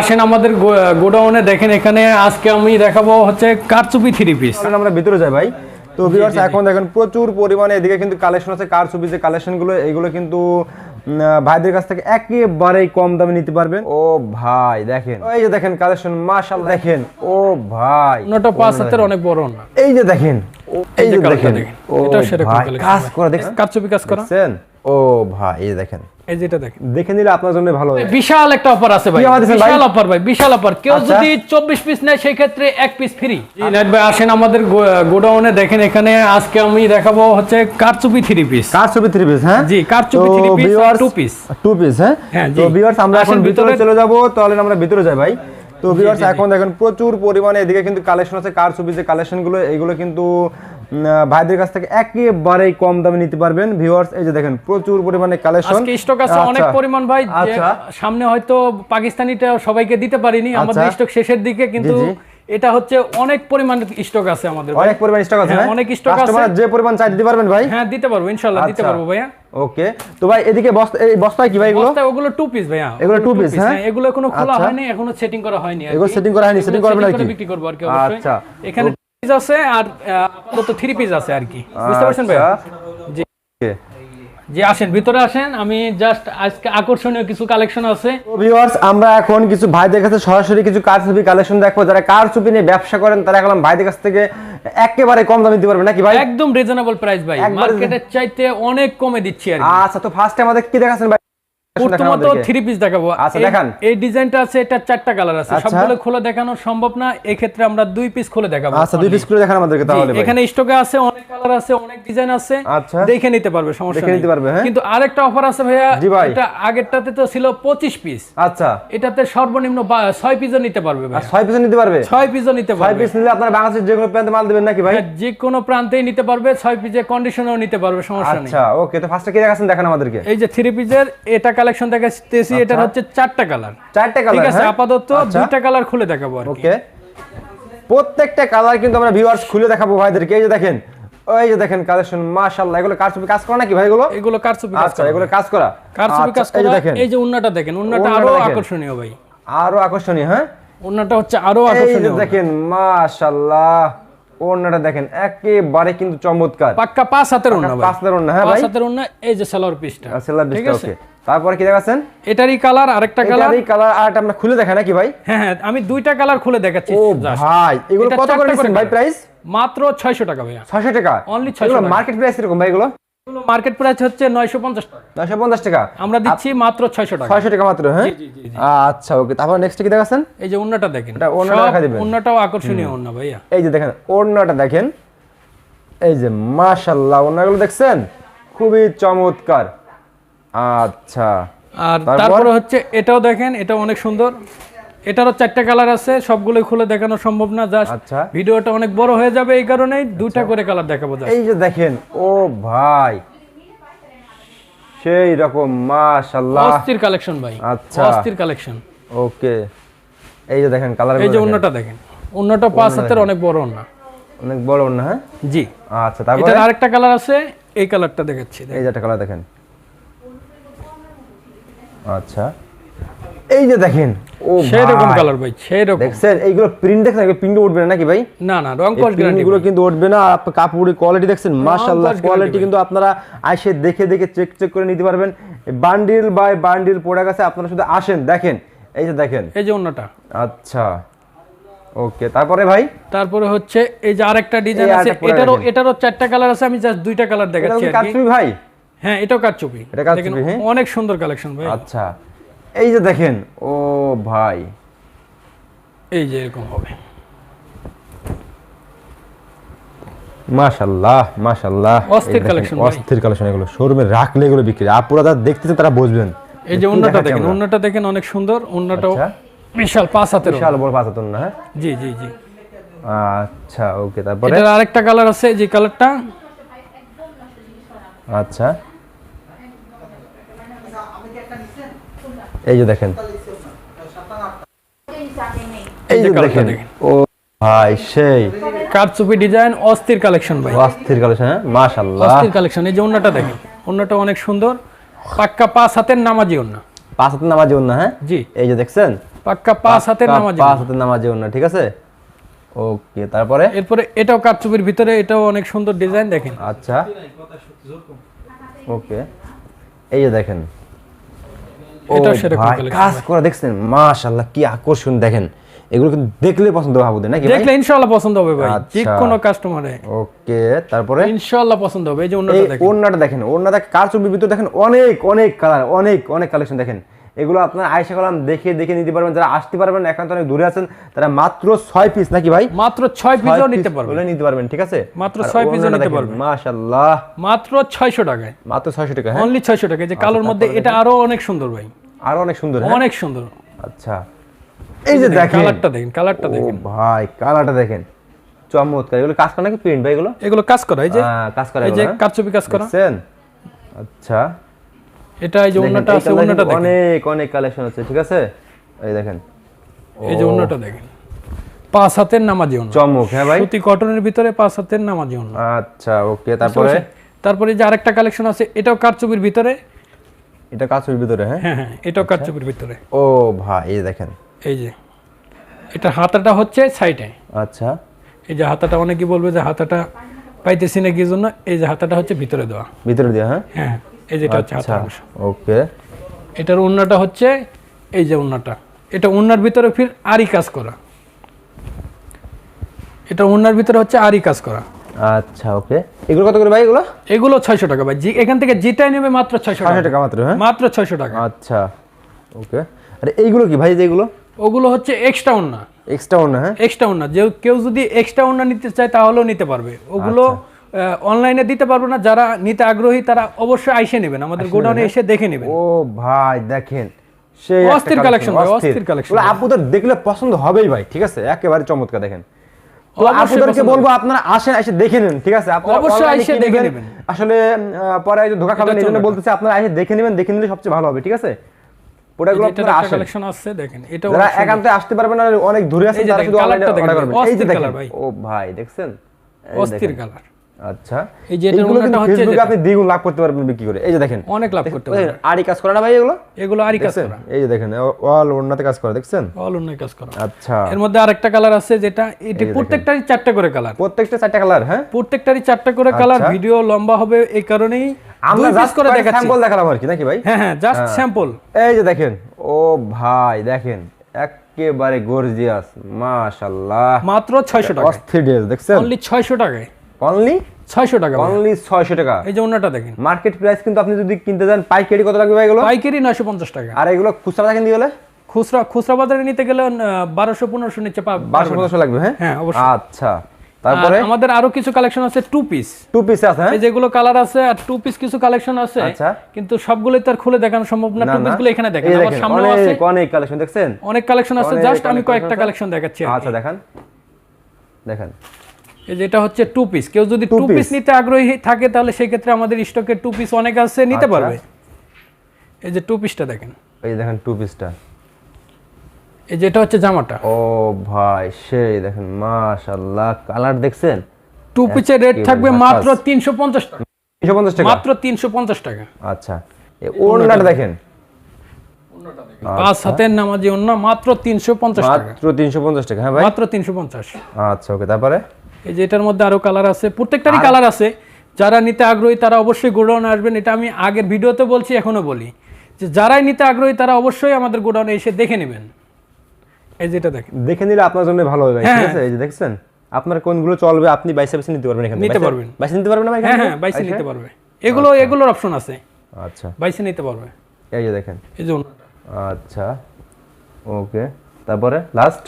আসেন আমাদের গোডাউনে দেখেন এখানে আজকে আমি দেখাবো হচ্ছে কারচুপি থ্রি পিস। আমরা ভিতরে যাই ভাই। তো ভিউয়ার্স এখন দেখেন প্রচুর পরিমাণে এদিকে কিন্তু কালেকশন আছে। কার ছবি যে কালেকশনগুলো এইগুলো কিন্তু ভাইদের কাছ থেকে একেবারেই কম দামে নিতে পারবেন। ও ভাই দেখেন। এই যে দেখেন কালেকশন মাশাআল্লাহ দেখেন। ও ভাই। অন্যটা পাঁচ হাতের অনেক বড় না। এই যে দেখেন এই যে দেখেন। দেখেন। ও এটা সেরকম ভাই কাজ। করা দেখছেন? কারচুপি কাজ করা? দেখছেন? ও ভাই এই দেখেন। এই যেটা দেখেন। দেখে নিলে আপনার জন্য ভালো হবে। বিশাল একটা অফার আছে ভাই? বিশাল অফার ভাই বিশাল অফার কেউ আচ্ছা। যদি চব্বিশ পিস নেয় সেই ক্ষেত্রে এক পিস ফ্রি নাইট ভাই আসেন আমাদের গোডাউনে। দেখেন এখানে আজকে আমি দেখাবো হচ্ছে কারচুপি থ্রি পিস কার ছবি থ্রি পিস হ্যাঁ? জি, কারচুপি তো three piece আর viewers- two piece। two piece, হ্যাঁ? তো জি। ভিউয়ার্স আমরা এখন ভিতরে। চলে যাব তাহলে আমরা ভিতরে যাই ভাই। তো ভিউয়ার্স এখন দেখেন প্রচুর পরিমাণে এদিকে কিন্তু কালেকশন আছে কার ছবি যে কালেকশনগুলো এগুলো কিন্তু ভাইদের কাছ থেকে একেবারেই কম দামে নিতে পারবেন ভিউয়ার্স এই যে দেখেন প্রচুর পরিমাণে কালেকশন আজকে স্টক আছে অনেক পরিমাণ ভাই আচ্ছা সামনে হয়তো পাকিস্তানিটা সবাইকে দিতে পারিনি আমাদের আচ্ছা। স্টক শেষের দিকে কিন্তু। এটা হচ্ছে অনেক পরিমাণ স্টক আছে আমাদের অনেক পরিমাণ স্টক আছে হ্যাঁ, হ্যাঁ? অনেক stock আছে। Customer যে পরিমাণ চাই দিতে পারবেন ভাই হ্যাঁ দিতে পারব ইনশাআল্লাহ দিতে আচ্ছা। পারব ভাইয়া ওকে তো ভাই এদিকে বস্তা এই বস্তায় কি ভাই এগুলো বস্তায় ওগুলো টু পিস ভাইয়া এগুলো two piece, হ্যাঁ? এগুলো এখনও খোলা আচ্ছা। হয়নি এখনও সেটিং করা হয়নি এগুলো সেটিং করা হয়নি, এগুলো setting করবেন আর কি? বিক্রি করব আর কি অবশ্যই আচ্ছা। এখানে পিস আছে আর আপাতত থ্রি পিস আছে আর কি। বুঝতে পারছেন ভাইয়া? জি। জি আসেন ভিতরে আসেন। আমি জাস্ট আজকে আকর্ষণীয় কিছু কালেকশন আছে। ভিউয়ার্স আমরা এখন কিছু ভাইদের কাছে সরাসরি কিছু কার ছবি কালেকশন দেখব। যারা কার ছবি নিয়ে ব্যবসা করেন তারা এখন ভাইদের কাছ থেকে একেবারে কম দামে দিতে পারবে নাকি ভাই? একদম রিজনেবল প্রাইস ভাই। মার্কেটের চাইতে অনেক কমে দিচ্ছি আর আচ্ছা তো ফার্স্টে আমাদের কি দেখাচ্ছেন ভাই? প্রথমত। থ্রি পিস দেখাবো। আচ্ছা, দেখান। এই ডিজাইনটা আছে এটা চারটা কালার আছে। সবগুলো খুলে দেখানো সম্ভব না এই ক্ষেত্রে আমরা দুই পিস খুলে দেখাবো। আচ্ছা দুই পিস করে দেখান আমাদেরকে তাহলে এখানে স্টকে আছে অনেক কালার আছে অনেক ডিজাইন আছে। আচ্ছা। দেখে নিতে পারবে সমস্যা দেখে নিতে পারবে, হ্যাঁ? কিন্তু আরেকটা অফার আছে ভাইয়া এটা আগেরটাতে তো ছিল 25 পিস আচ্ছা। এটাতে সর্বনিম্ন 6 পিসও নিতে পারবে ভাই ছয় পিস নিতে পারবে? 6 পিসও নিতে ছয় পারবে। পিস নিলে আপনারা বাংলাদেশের যে কোনো প্রান্তে মাল দেবেন নাকি ভাই? হ্যাঁ, যে কোনো প্রান্তেই নিতে পারবে 6 পিসের কন্ডিশনেও নিতে পারবে সমস্যা নেই। আচ্ছা ওকে তো ফার্স্টে কি দেখাচ্ছেন দেখান আমাদেরকে। এই যে থ্রি পিসের এটা কালেকশন দেখাচ্ছি এটার হচ্ছে চারটা কালার চারটে ঠিক আছে আপাতত আচ্ছা। দুইটা কালার খুলে দেখাবো আর কি। ওকে। প্রত্যেকটা কালার কিন্তু আমরা ভিউয়ার্স খুলে দেখাবো ভাইদেরকে। এই যে দেখেন ওই যে দেখেন কালেকশন মাশাআল্লাহ এগুলো কার ছবি কাজ করা নাকি ভাই এগুলো? এগুলো কারচুপি কাজ আচ্ছা করা। এগুলো কাজ করা? কারচুপি কাজ আচ্ছা, এই যে করা এই যে উন্নাটা দেখেন উন্নাটা আরও আকর্ষণীয় ভাই। আরও আকর্ষণীয় হ্যাঁ? উন্নাটা হচ্ছে আরও এই আকর্ষণীয় দেখেন মাশাআল্লাহ ওড়নাটা দেখেন একেবারে কিন্তু চমৎকার। পাক্কা পাঁচ হাতের ভাই। পাঁচ হাতের ওড়না, হ্যাঁ পাঁচ হাতের উন্না এই যে সালোয়ার পিসটা সেলার ঠিক আছে? ওকে। তারপরে কি দেখাচ্ছেন? এটারই কালার আরেকটা কালার এটারই কালার আর্ট আমরা খুলে দেখা নাকি ভাই? হ্যাঁ হ্যাঁ আমি দুইটা কালার খুলে দেখাচ্ছি ও ভাই এগুলো কত করে নিচ্ছেন ভাই প্রাইস মাত্র 600 টাকা ভাইয়া। 600 টাকা? অনলি 600 টাকা। মার্কেট প্রাইস এরকম ভাই এগুলো? মার্কেট প্রাইস হচ্ছে 950 টাকা। 950 টাকা। আমরা দিচ্ছি মাত্র 600 টাকা। 600 টাকা মাত্র হ্যাঁ? জি, জি। আচ্ছা ওকে তারপর নেক্সট কি দেখাচ্ছেন? এই যে উন্নাটা দেখেন। এটা ওড়নাটা সব দেখা দিবেন। উন্নাটাও আকর্ষণীয় উন্না ভাইয়া। এই যে দেখেন ওড়নাটা দেখেন। এই যে মাশাআল্লাহ ওড়নাগুলো দেখছেন? খুবই চমৎকার। আচ্ছা। আর তারপরে? হচ্ছে এটাও দেখেন এটা অনেক সুন্দর। এটারও চারটা কালার আছে সবগুলোই খুলে দেখানো সম্ভব না জাস্ট আচ্ছা। ভিডিওটা অনেক বড় হয়ে যাবে এই কারণেই দুইটা করে কালার দেখাবো। এই যে দেখেন ও ভাই সেই রকম মাশাআল্লাহ। অস্থির কালেকশন ভাই আচ্ছা। অস্থির কালেকশন। ওকে। এই যে দেখেন কালার এই যে অন্যটা দেখেন অন্যটা পাঁচ হাতের অনেক বড় না অনেক বড় না হ্যাঁ? জি। আচ্ছা তারপরে? এটার আরেকটা কালার আছে এই কালারটা দেখাচ্ছি এই যে একটা কালার দেখেন। আচ্ছা। এই যে দেখেন ও সেই রকম ভাই, কালার ভাই সেই রকম। দেখছেন? এইগুলো প্রিন্ট দেখছেন? এগুলো প্রিন্ট উঠবে না নাকি ভাই? না না রং কস গ্যারান্টি গুলো কিন্তু উঠবে না। কাপড়ের কোয়ালিটি দেখছেন? মাশাআল্লাহ কোয়ালিটি কিন্তু আপনারা আইসে দেখে দেখে চেক চেক করে নিতে পারবেন। বান্ডিল বাই বান্ডিল প্রোডাক্ট আছে আপনারা শুধু আসেন দেখেন। এই যে দেখেন। এই যে উন্নাটা আচ্ছা। ওকে তারপরে ভাই? তারপরে হচ্ছে এই যে আরেকটা ডিজাইন আছে এটারও এটারও চারটা কালার আছে আমি জাস্ট দুইটা কালার দেখাচ্ছি ভাই? হ্যাঁ এটাও কারচুপি এটা কারচুপি, হ্যাঁ? অনেক সুন্দর কালেকশন ভাই। আচ্ছা এই যে দেখেন ও ভাই। এই যে এরকম হবে। মাশাল্লাহ মাশাল্লাহ। অস্থির ভাই। অস্থির কালেকশন এগুলো শোরুমে রাখলে এগুলো বিক্রি। আপনারা যারা দেখতেছেন তারা বুঝবেন। এই যে দেখাচ্ছি দেখেন? উন্নাটা দেখেন অনেক সুন্দর উন্নাটাও আচ্ছা। বিশাল পাঁচ হাতের বিশাল বড় পাঁচাতন না হ্যাঁ? জি জি জি। আচ্ছা ওকে তারপরে? এটার আরেকটা কালার আছে যে কালারটা। আচ্ছা। এই যে দেখেন। এই যে দেখেন। ও ভাই সেই। কারচুপি ডিজাইন অস্থির কালেকশন ভাই। অস্থির কালেকশন হ্যাঁ? মাশাল্লাহ অস্থির কালেকশন এই যে উন্নাটা দেখেন। উন্নাটা অনেক সুন্দর। পাক্কা পাঁচ হাতের নামাজি উন্না পাঁচ হাতের নামাজি না হ্যাঁ? জি। এই যে দেখছেন? পাক্কা পাঁচ হাতের নামাজি পাঁচ হাতের নামাজি ওন্না ঠিক আছে? ওকে তারপরে? এরপরে এটাও কারচুপির ভিতরে এটাও অনেক সুন্দর ডিজাইন দেখেন। আচ্ছা। ওকে। এই যে দেখেন ও সেরকম কাজ করে দেখছেন মাশাআল্লাহ কি আকর্ষণ দেখেন। এগুলো কিন্তু দেখলে পছন্দ হবে নাকি দেখলে ইনশাআল্লাহ পছন্দ হবে ভাই আচ্ছা। যে কোনো কাস্টমারে ওকে তারপরে? ইনশাআল্লাহ পছন্দ হবে এই যে অন্যটা দেখেন। ওড়নাটা দেখেন ওড়নাটা কার ছবির দেখেন অনেক অনেক কালার অনেক অনেক কালেকশন দেখেন। এগুলো আপনার আয়সা কলাম দেখে দেখে নিতে পারবেন। যারা আসতে পারবেন এখন তো অনেক দূরে আছেন তারা মাত্র ছয় পিস নাকি ভাই? মাত্র ছয় পিসও নিতে পারবে হলে নিতে পারবেন ঠিক আছে? মাত্র ছয় ও নিতে পারবেন। মাশাআল্লাহ। মাত্র ছয়শো টাকায়। মাত্র 600 টাকা হ্যাঁ? অনলি ছয়শো টাকা যে কালোর মধ্যে এটা আরও অনেক সুন্দর ভাই। আরও অনেক সুন্দর হ্যাঁ? অনেক সুন্দর। আচ্ছা। এই যে দেখেন কালারটা দেখেন কালারটা দেখেন। ভাই কালারটা দেখেন। চমৎকার। এগুলো কাজ করে নাকি প্রিন্ট ভাই এগুলো? এগুলো কাজ করা এই যে? হ্যাঁ, কাজ করে এই যে হ্যাঁ? কারচুপি কাজ করা। আচ্ছা। এটা এই যে অন্যটা আছে কিন্তু দেখেন। অনেক অনেক কালেকশন আছে ঠিক আছে? এই দেখেন। এই যে অন্যটা দেখেন। পাঁচ হাতের নামাজি চমক হ্যাঁ ভাই? সুতি কটনের ভিতরে পাঁচ হাতের নামাজি আচ্ছা ওকে তারপরে? তারপরে যে আরেকটা কালেকশন আছে এটাও কারচুপির ভিতরে। এটা কাছের ভিতরে হ্যাঁ? হ্যাঁ হ্যাঁ এটাও কারচুপির ভিতরে। ও ভাই এই দেখেন। এই যে এটা হাতাটা হচ্ছে সাইডে। আচ্ছা। এই যে হাতাটা অনেকেই বলবে যে হাতাটা পাইতেছি না কি জন্য? এই যে হাতাটা হচ্ছে ভিতরে দেওয়া। ভিতরে দিয়ে হ্যাঁ? হ্যাঁ। এই যে এটা হচ্ছে আচ্ছা হাতার অংশ। ওকে। এটার হচ্ছে এই যে এটা ভিতরে ফির আরি কাজ করা। এটা ভিতরে হচ্ছে আরি কাজ করা। আচ্ছা ওকে। এগুলো কত করে ভাই এগুলো? এগুলো ছয়শো টাকা ভাই। এখান থেকে যেটাই নেবে মাত্র ছয়শো ছয়শো টাকা টাকা মাত্র হ্যাঁ? মাত্র ছয়শো টাকা। আচ্ছা ওকে। আরে এইগুলো কি ভাই যেগুলো ওগুলো হচ্ছে এক্সট্রা উন্না এক্সট্রা ওনা হ্যাঁ? এক্সট্রা উন্না যে কেউ যদি এক্সট্রা উন্না নিতে চায় তাহলেও নিতে পারবে। ওগুলো অনলাইনে দিতে পারব না যারা নিতে আগ্রহী তারা অবশ্যই আইসে নেবেন আমাদের গোডাউনে এসে দেখে নেবেন। ও ভাই দেখেন সেই অস্থির ভাই, অস্থির। ওগুলো আপুদের দেখলে পছন্দ হবেই ভাই ঠিক আছে? একেবারে চমৎকার দেখেন। তো আপুদেরকে বলব আপনারা আসেন এসে দেখে নেন ঠিক আছে? আপনারা অবশ্যই এসে দেখে নেবেন? আসলে পরে যে ধোকা খাবেন এই জন্য চমৎকার। বলতেছে আপনারা এসে দেখে নেবেন দেখে নিলে সবচেয়ে ভালো হবে ঠিক আছে? প্রোডাক্টগুলো আপনারা আসেন। কালেকশন আছে দেখেন এটা যারা একান্তে আসতে পারবেন না অনেক দূরে আছেন তারা শুধু অনলাইনে অর্ডার করবেন এই যে অস্থির দেখেন ভাই। ও ভাই দেখছেন? অস্থির কালার আচ্ছা। এই যে হচ্ছে আপনি দ্বিগুণ লাভ করতে পারবেন বিক্রি করে। এই যে দেখেন। অনেক লাভ করতে পারবে দেখেন, আরই কাজ করে না ভাই এগুলো? এগুলো আরই কাজ করা। এই যে দেখেন অল ওড়নাতে কাজ করে দেখছেন? অল কাজ করা। আচ্ছা। এর মধ্যে আরেকটা কালার আছে যেটা এটি প্রত্যেকটারই চারটা করে কালার। প্রত্যেকটা চারটা কালার হ্যাঁ? প্রত্যেকটারই চারটা করে কালার। আচ্ছা। ভিডিও লম্বা হবে এই কারণেই। আমরা জাস্ট করে করে দেখাচ্ছি। স্যাম্পল দেখালাম আর কি নাকি ভাই? হ্যাঁ হ্যাঁ জাস্ট স্যাম্পল এই যে দেখেন ও ভাই দেখেন একেবারে গর্জিয়াস মাশাআল্লাহ। মাত্র ছয়শো টাকা অস্থির ড্রেস দেখছেন? অনলি ছয়শো টাকায়। অনলি ছয়শো টাকা ভাই। অনলি 600 টাকা। এই যে অন্যটা দেখেন। মার্কেট প্রাইস কিন্তু আপনি যদি কিনতে যান পাইকারি কত লাগবে এগুলো? পাইকারি নয়শো পঞ্চাশ টাকা। আর এগুলো খুচরা দেখেন দিয়ে গেলে? খুচরা খুচরা বাজারে নিতে গেলে বারোশো পনেরোশো নিচে পাবে বারোশো পনেরোশো লাগবে হ্যাঁ? হ্যাঁ, অবশ্যই। আচ্ছা তারপরে? আমাদের আরও কিছু কালেকশন আছে টু পিস টু পিস আছে হ্যাঁ? এই যেগুলো কালার আছে আর টু পিস কিছু কালেকশন আছে আচ্ছা। কিন্তু সবগুলোই তো আর খুলে দেখানো সম্ভব না টু পিসগুলো এখানে দেখেন। আমার সামনে আছে। অনেক কালেকশন দেখছেন? অনেক কালেকশন আছে জাস্ট আমি কয়েকটা কালেকশন দেখাচ্ছি। আচ্ছা দেখান। দেখেন। এই যে এটা হচ্ছে টু পিস কেউ যদি টু পিস নিতে আগ্রহী থাকে তাহলে সেই ক্ষেত্রে আমাদের স্টকে টু পিস অনেক আছে নিতে আচ্ছা। পারবে। এই যে টু পিসটা দেখেন। এই দেখেন টু। পিসটা এই যে এটা হচ্ছে জামাটা। ও ভাই সেই দেখেন মাশাআল্লাহ কালার দেখছেন? টু পিসের রেট থাকবে মাত্র তিনশো পঞ্চাশ টাকা। 350 টাকা? মাত্র তিনশো পঞ্চাশ টাকা। আচ্ছা এই ওড়নাটা দেখেন। পাঁচ হাতের নামাজি অন্য মাত্র তিনশো পঞ্চাশ টাকা। মাত্র 350 টাকা হ্যাঁ ভাই? মাত্র তিনশো পঞ্চাশ। আচ্ছা ওকে তারপরে? এই যে এটার মধ্যে আরও কালার আছে। প্রত্যেকটারই কালার আছে। যারা নিতে আগ্রহী তারা অবশ্যই গোডাউনে আসবেন। এটা আমি আগের ভিডিওতে বলছি এখনও বলি। যে যারাই নিতে আগ্রহী তারা অবশ্যই আমাদের গোডাউনে এসে দেখে নেবেন। এই যেটা দেখেন। দেখে নিলে আপনার জন্য ভালো হবে ঠিক হ্যাঁ। আছে? এই যে দেখছেন? আপনার কোনগুলো চলবে আপনি বাইসে বাইসে নিতে পারবেন এখানে নিতে পারবেন। বাইসে নিতে পারবেন না ভাই হ্যাঁ হ্যাঁ বাইসে বাইসে? নিতে পারবে। এগুলো এগুলোর অপশন আছে। আচ্ছা। বাইসে নিতে পারবে। এই যে দেখেন। এই যে আচ্ছা। ওকে। তারপরে লাস্ট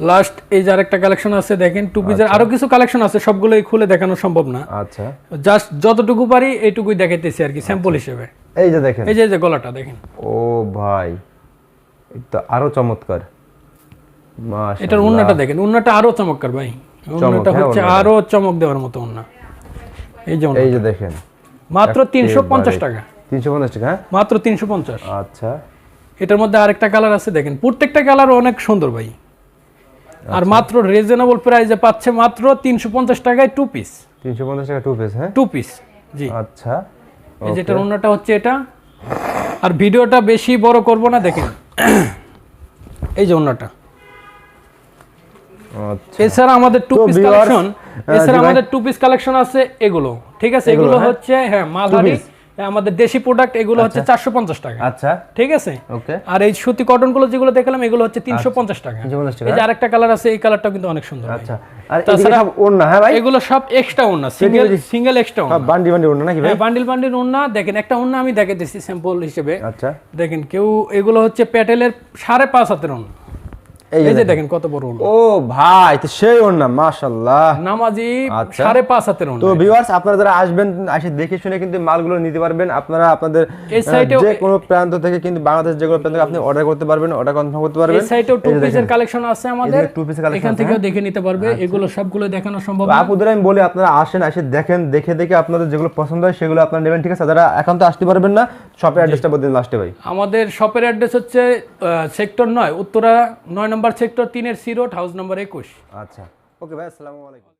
লাস্ট এই যে আরেকটা কালেকশন আছে দেখেন টু পিসের আরও কিছু কালেকশন আছে সবগুলোই খুলে দেখানো সম্ভব না। আচ্ছা। জাস্ট যতটুকু পারি এইটুকুই দেখাইতেছি আর কি স্যাম্পল হিসেবে। এই যে দেখেন। এই যে এই যে গলাটা দেখেন। ও ভাই এটা আরও চমৎকার। এটার উন্নাটা দেখেন উন্নাটা আরও চমৎকার ভাই। উন্নাটা হ্যাঁ, হচ্ছে আরও চমক দেওয়ার মতো উন্না। এই যে। এই যে দেখেন। মাত্র তিনশো পঞ্চাশ টাকা। তিনশো পঞ্চাশ টাকা হ্যাঁ? মাত্র তিনশো পঞ্চাশ। আচ্ছা। এটার মধ্যে আরেকটা কালার আছে দেখেন। প্রত্যেকটা কালার অনেক সুন্দর ভাই। আর আচ্ছা। মাত্র রিজনেবল প্রাইসে পাচ্ছে মাত্র তিনশো পঞ্চাশ টাকায় টু পিস তিনশো পঞ্চাশ টাকা টু পিস হ্যাঁ? টু পিস জি। আচ্ছা এই যেটার অন্যটা হচ্ছে এটা। আর ভিডিওটা বেশি বড় করব না দেখেন। এই যে ওন্নাটা আচ্ছা। এছাড়া আমাদের টু পিস কালেকশন এছাড়া আমাদের টু পিস কালেকশন আছে এগুলো। ঠিক আছে এগুলো, হ্যাঁ? হচ্ছে হ্যাঁ মালহারি আমাদের দেশি প্রোডাক্ট এগুলো হচ্ছে চারশো পঞ্চাশ টাকা। আচ্ছা। ঠিক আছে? ওকে। আর এই সুতি কটনগুলো যেগুলো দেখলাম এগুলো হচ্ছে তিনশো পঞ্চাশ টাকা। এই যে আরেকটা কালার আছে এই কালারটা কিন্তু অনেক সুন্দর আচ্ছা। আর তাছাড়া- ওড়না হ্যাঁ ভাই? এগুলো সব এক্সট্রা সিঙ্গেল সিঙ্গেল এক্সট্রা ওড়না। নাকি ভাই? হ্যাঁ বান্ডিল বান্ডিল ওন্না দেখেন একটা আমি দেখাইতেছি স্যাম্পল হিসেবে। আচ্ছা। দেখেন কেউ এগুলো হচ্ছে প্যাটেলের সাড়ে পাঁচ হাতের ওন্না এই যে দেখেন। কত বড় ও ভাই তো সেই ওড়না মাশাআল্লাহ। নামাজি আচ্ছা। সাড়ে পাঁচ হাতের ওন্না তো ভিউয়ার্স আপনারা যারা আসবেন এসে দেখে শুনে কিন্তু মালগুলো নিতে পারবেন। আপনারা আপনাদের এই আহ, সাইডেও- যে কোনো প্রান্ত থেকে কিন্তু বাংলাদেশ যে কোনো প্রান্ত থেকে আপনি অর্ডার করতে পারবেন অর্ডার কনফার্ম করতে পারবেন। এই সাইটেও টু পিসের কালেকশন আছে আমাদের। এখান হ্যাঁ? থেকেও দেখে নিতে পারবে। এগুলো সবগুলো দেখানো সম্ভব তো না। আপুদের আমি বলি আপনারা আসেন এসে দেখেন দেখে দেখে আপনাদের যেগুলো পছন্দ হয় সেগুলো আপনারা নেবেন ঠিক আছে? যারা এখন তো আসতে পারবেন না শপের অ্যাড্রেসটা বলতেন লাস্টে ভাই। আমাদের শপের অ্যাড্রেস হচ্ছে সেক্টর নয় উত্তরা নয় নম্বর সেক্টর তিনের সি রোড হাউস নাম্বার একুশ। আচ্ছা। ওকে ভাই আসসালামু আলাইকুম।